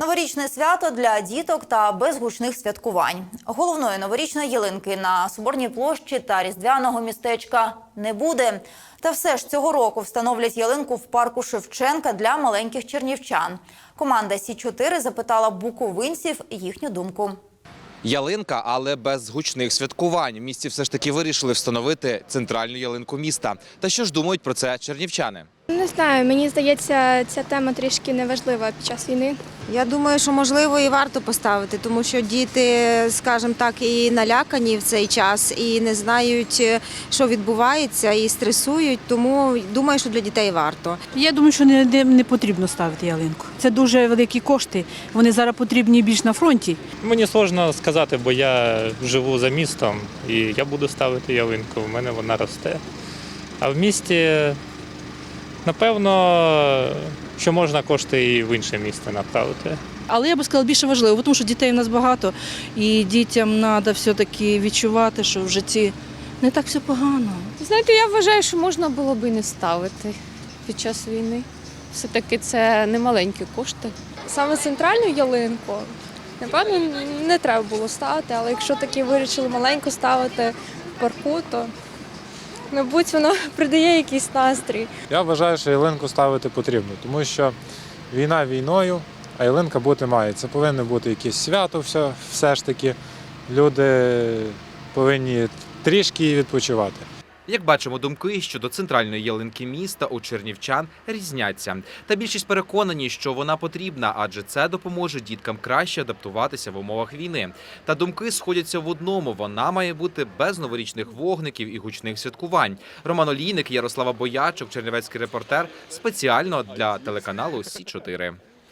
Новорічне свято для діток та без гучних святкувань. Головної новорічної ялинки на Соборній площі та різдвяного містечка не буде. Та все ж цього року встановлять ялинку в парку Шевченка для маленьких чернівчан. Команда Сі 4 запитала буковинців їхню думку. Ялинка, але без гучних святкувань. В місті все ж таки вирішили встановити центральну ялинку міста. Та що ж думають про це чернівчани? Знаю, мені здається, ця тема трішки неважлива під час війни. Я думаю, що можливо і варто поставити, тому що діти, скажімо так, і налякані в цей час, і не знають, що відбувається, і стресують. Тому думаю, що для дітей варто. Я думаю, що не, не, не потрібно ставити ялинку. Це дуже великі кошти. Вони зараз потрібні більш на фронті. Мені сложно сказати, бо я живу за містом і я буду ставити ялинку. У мене вона росте. А в місті, напевно, що можна кошти і в інше місце направити. Але я би сказала більше важливо, тому що дітей у нас багато, і дітям треба все-таки відчувати, що в житті не так все погано. Знаєте, я вважаю, що можна було би і не ставити під час війни. Все-таки це не маленькі кошти. Саме центральну ялинку, напевно, не треба було ставити, але якщо таки вирішили маленьку ставити в парку, то мабуть воно придає якийсь настрій. Я вважаю, що ялинку ставити потрібно, тому що війна війною, а ялинка бути має. Це повинно бути якесь свято, все, все ж таки. Люди повинні трішки відпочивати. Як бачимо, думки щодо центральної ялинки міста у чернівчан різняться. Та більшість переконані, що вона потрібна, адже це допоможе діткам краще адаптуватися в умовах війни. Та думки сходяться в одному: вона має бути без новорічних вогників і гучних святкувань. Роман Олійник, Ярослава Боячок, Чернівецький репортер спеціально для телеканалу Сі 4